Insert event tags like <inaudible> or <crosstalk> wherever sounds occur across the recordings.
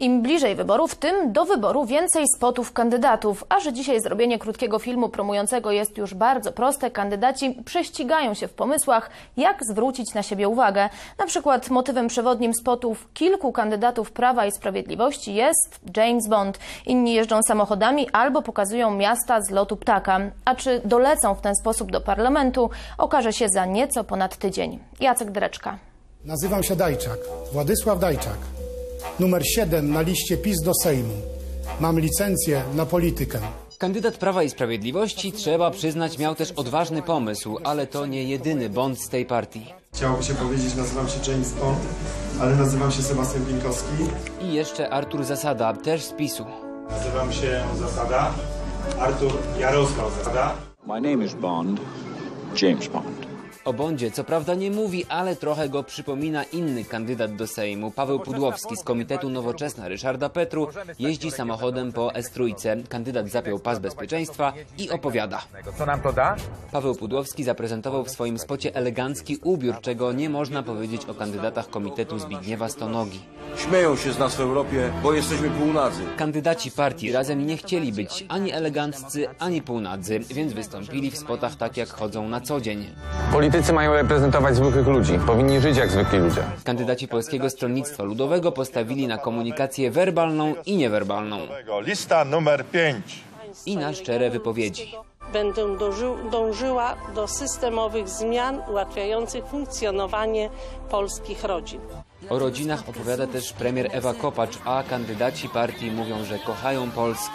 Im bliżej wyborów, tym do wyboru więcej spotów kandydatów. A że dzisiaj zrobienie krótkiego filmu promującego jest już bardzo proste, kandydaci prześcigają się w pomysłach, jak zwrócić na siebie uwagę. Na przykład motywem przewodnim spotów kilku kandydatów Prawa i Sprawiedliwości jest James Bond. Inni jeżdżą samochodami albo pokazują miasta z lotu ptaka. A czy dolecą w ten sposób do parlamentu, okaże się za nieco ponad tydzień. Jacek Dreczka. Nazywam się Dajczak, Władysław Dajczak. Numer 7 na liście PiS do Sejmu. Mam licencję na politykę. Kandydat Prawa i Sprawiedliwości, trzeba przyznać, miał też odważny pomysł, ale to nie jedyny Bond z tej partii. Chciałoby się powiedzieć, nazywam się James Bond, ale nazywam się Sebastian Pinkowski. I jeszcze Artur Zasada, też z PiSu. Nazywam się Zasada, Artur Jarosław Zasada. My name is Bond, James Bond. O Bondzie co prawda nie mówi, ale trochę go przypomina inny kandydat do Sejmu, Paweł Pudłowski z Komitetu Nowoczesna Ryszarda Petru. Jeździ samochodem po S3. Kandydat zapiął pas bezpieczeństwa i opowiada. Co nam to da? Paweł Pudłowski zaprezentował w swoim spocie elegancki ubiór, czego nie można powiedzieć o kandydatach Komitetu Zbigniewa Stonogi. Śmieją się z nas w Europie, bo jesteśmy półnadzy. Kandydaci partii razem nie chcieli być ani eleganccy, ani półnadzy, więc wystąpili w spotach tak jak chodzą na co dzień. Politycy mają reprezentować zwykłych ludzi. Powinni żyć jak zwykli ludzie. Kandydaci Polskiego Stronnictwa Ludowego postawili na komunikację werbalną i niewerbalną Lista numer 5. i na szczere wypowiedzi. Będę dążył, dążyła do systemowych zmian ułatwiających funkcjonowanie polskich rodzin. O rodzinach opowiada też premier Ewa Kopacz, a kandydaci partii mówią, że kochają Polskę.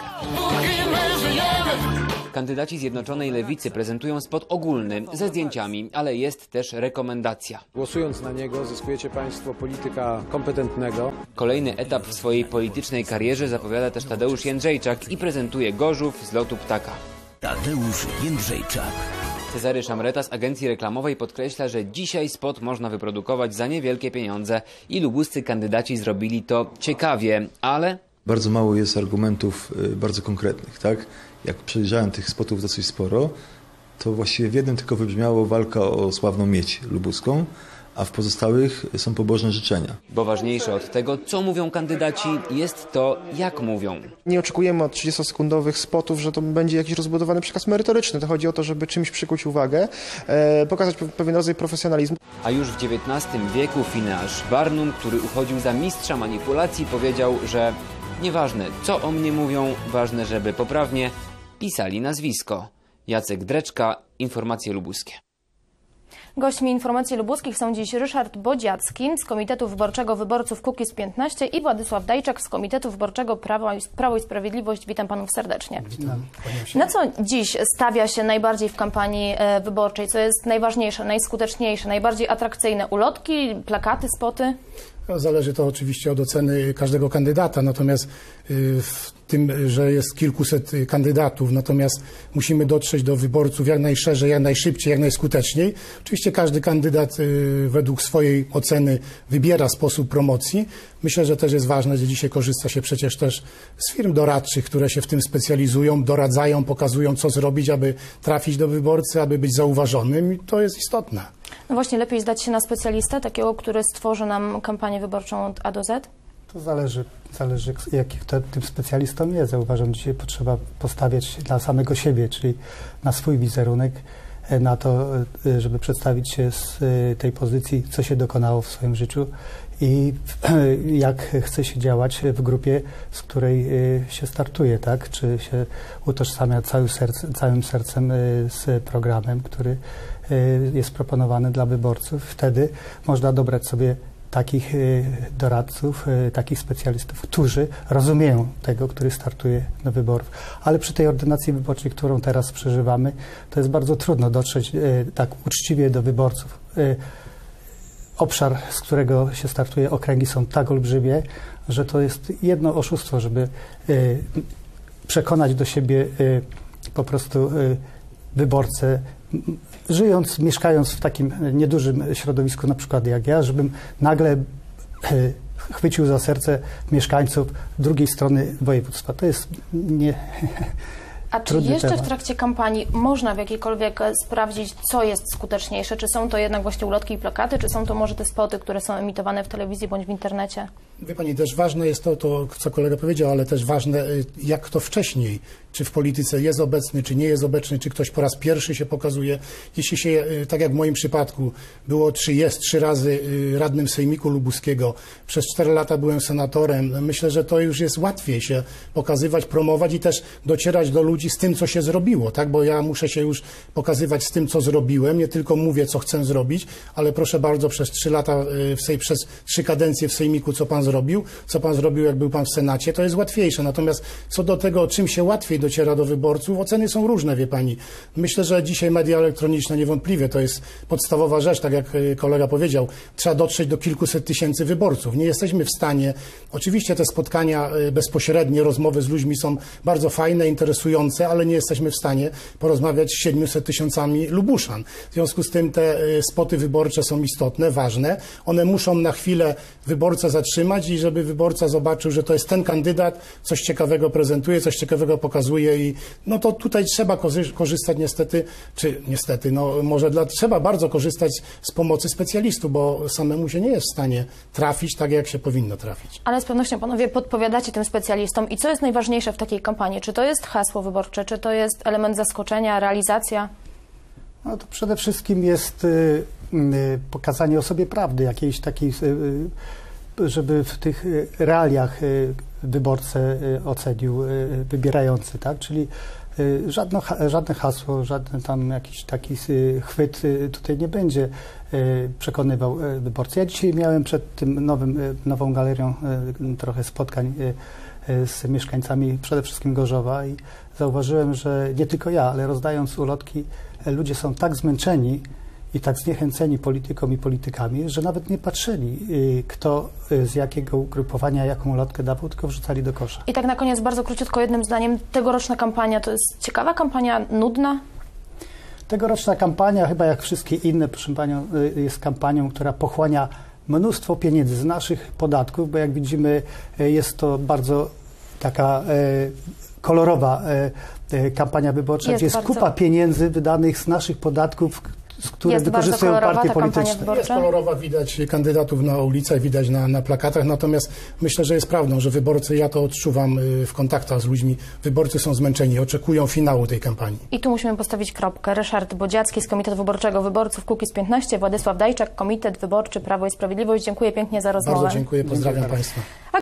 Kandydaci Zjednoczonej Lewicy prezentują spot ogólny ze zdjęciami, ale jest też rekomendacja. Głosując na niego zyskujecie Państwo polityka kompetentnego. Kolejny etap w swojej politycznej karierze zapowiada też Tadeusz Jędrzejczak i prezentuje Gorzów z lotu ptaka. Tadeusz Jędrzejczak. Cezary Szamreta z agencji reklamowej podkreśla, że dzisiaj spot można wyprodukować za niewielkie pieniądze i lubuscy kandydaci zrobili to ciekawie, ale Bardzo mało jest argumentów y, bardzo konkretnych, tak? Jak przejrzałem tych spotów dosyć sporo, to właściwie w jednym tylko wybrzmiało walka o sławną miedź lubuską, a w pozostałych są pobożne życzenia. bo ważniejsze od tego, co mówią kandydaci, jest to, jak mówią. Nie oczekujemy od 30-sekundowych spotów, że to będzie jakiś rozbudowany przekaz merytoryczny. To chodzi o to, żeby czymś przykuć uwagę, e, pokazać pe- pewien rodzaj profesjonalizmu. A już w XIX wieku Phineas Barnum, który uchodził za mistrza manipulacji, powiedział, że nieważne, co o mnie mówią, ważne, żeby poprawnie pisali nazwisko. Jacek Dreczka, Informacje Lubuskie. Gośćmi informacji lubuskich są dziś Ryszard Bodziacki z Komitetu Wyborczego Wyborców Kukiz 15 i Władysław Dajczak z Komitetu Wyborczego Prawo i, Prawo i Sprawiedliwość. Witam panów serdecznie. Na co dziś stawia się najbardziej w kampanii e, wyborczej? Co jest najważniejsze, najskuteczniejsze, najbardziej atrakcyjne? Ulotki, plakaty, spoty? No, Zależy to oczywiście od oceny każdego kandydata, natomiast y, w tym, że jest kilkuset kandydatów, natomiast musimy dotrzeć do wyborców jak najszerzej, jak najszybciej, jak najskuteczniej. Oczywiście każdy kandydat y, według swojej oceny wybiera sposób promocji. Myślę, że też jest ważne, że dzisiaj korzysta się przecież też z firm doradczych, które się w tym specjalizują, doradzają, pokazują co zrobić, aby trafić do wyborcy, aby być zauważonym i to jest istotne. No właśnie, lepiej zdać się na specjalistę, takiego, który stworzy nam kampanię wyborczą od A do Z? To zależy, zależy jaki kto tym specjalistą jest. Ja uważam, że dzisiaj potrzeba postawiać dla samego siebie, czyli na swój wizerunek, na to, e, żeby przedstawić się z e, tej pozycji, co się dokonało w swoim życiu i <clears throat> jak chce się działać w grupie, z której się startuje, tak? Czy się utożsamia całym, serc, całym sercem z programem, który jest proponowany dla wyborców. Wtedy można dobrać sobie takich y, doradców, y, takich specjalistów, którzy rozumieją tego, który startuje do wyborów. Ale przy tej ordynacji wyborczej, którą teraz przeżywamy, to jest bardzo trudno dotrzeć y, tak uczciwie do wyborców. Obszar, z którego się startuje, okręgi są tak olbrzymie, że to jest jedno oszustwo, żeby przekonać do siebie po prostu wyborcę, żyjąc, mieszkając w takim niedużym środowisku, na przykład jak ja, żebym nagle e, chwycił za serce mieszkańców drugiej strony województwa. To jest nie, <laughs> A czy jeszcze temat. w trakcie kampanii można w jakiejkolwiek e, sprawdzić, co jest skuteczniejsze? Czy są to jednak właśnie ulotki i plakaty, czy są to może te spoty, które są emitowane w telewizji bądź w internecie? Wie Pani, też ważne jest to, to, co kolega powiedział, ale też ważne, y, jak kto wcześniej, czy w polityce jest obecny, czy nie jest obecny, czy ktoś po raz pierwszy się pokazuje. Jeśli się, y, tak jak w moim przypadku, było, czy jest trzy razy radnym Sejmiku Lubuskiego, przez cztery lata byłem senatorem, myślę, że to już jest łatwiej się pokazywać, promować i też docierać do ludzi z tym, co się zrobiło, tak? Bo ja muszę się już pokazywać z tym, co zrobiłem, nie tylko mówię, co chcę zrobić, ale proszę bardzo, przez trzy lata, y, w sej, przez trzy kadencje w Sejmiku, co pan zrobił, co pan zrobił, jak był pan w Senacie, to jest łatwiejsze. Natomiast co do tego, czym się łatwiej dociera do wyborców, oceny są różne, wie pani. Myślę, że dzisiaj media elektroniczne niewątpliwie to jest podstawowa rzecz, tak jak y, kolega powiedział, trzeba dotrzeć do kilkuset tysięcy wyborców. Nie jesteśmy w stanie, oczywiście te spotkania y, bezpośrednie, rozmowy z ludźmi są bardzo fajne, interesujące, ale nie jesteśmy w stanie porozmawiać z 700 tysiącami Lubuszan. W związku z tym te y, spoty wyborcze są istotne, ważne. One muszą na chwilę wyborcę zatrzymać i żeby wyborca zobaczył, że to jest ten kandydat, coś ciekawego prezentuje, coś ciekawego pokazuje i no to tutaj trzeba korzy- korzystać niestety, czy niestety, no może dla, trzeba bardzo korzystać z pomocy specjalistów, bo samemu się nie jest w stanie trafić tak, jak się powinno trafić. Ale z pewnością panowie podpowiadacie tym specjalistom. I co jest najważniejsze w takiej kampanii? Czy to jest hasło wyborcze, czy to jest element zaskoczenia, realizacja? No to przede wszystkim jest y, y, pokazanie o sobie prawdy, jakiejś takiej, y, żeby w tych realiach wyborcę ocenił wybierający, tak? Czyli żadno, żadne hasło, żaden tam jakiś taki chwyt tutaj nie będzie przekonywał y, wyborcę. Ja dzisiaj miałem przed tym nowym, nową galerią trochę spotkań z mieszkańcami przede wszystkim Gorzowa i zauważyłem, że nie tylko ja, ale rozdając ulotki, e, ludzie są tak zmęczeni i tak zniechęceni polityką i politykami, że nawet nie patrzyli, y, kto z jakiego ugrupowania jaką ulotkę dawał, tylko wrzucali do kosza. I tak na koniec bardzo króciutko jednym zdaniem. Tegoroczna kampania to jest ciekawa kampania, nudna? Tegoroczna kampania, chyba jak wszystkie inne, proszę Panią, jest kampanią, która pochłania mnóstwo pieniędzy z naszych podatków, bo jak widzimy, y, jest to bardzo taka y, kolorowa y, kampania wyborcza, Jest gdzie jest bardzo- kupa pieniędzy wydanych z naszych podatków, z bardzo wykorzystują partie polityczne. Jest kolorowa, widać kandydatów na ulicach, widać na, na plakatach, natomiast myślę, że jest prawdą, że wyborcy, ja to odczuwam y, w kontaktach z ludźmi, wyborcy są zmęczeni, oczekują finału tej kampanii. I tu musimy postawić kropkę. Ryszard Bodziacki z Komitetu Wyborczego Wyborców Kukiz 15, Władysław Dajczak, Komitet Wyborczy Prawo i Sprawiedliwość. Dziękuję pięknie za rozmowę. Bardzo dziękuję, pozdrawiam Państwa.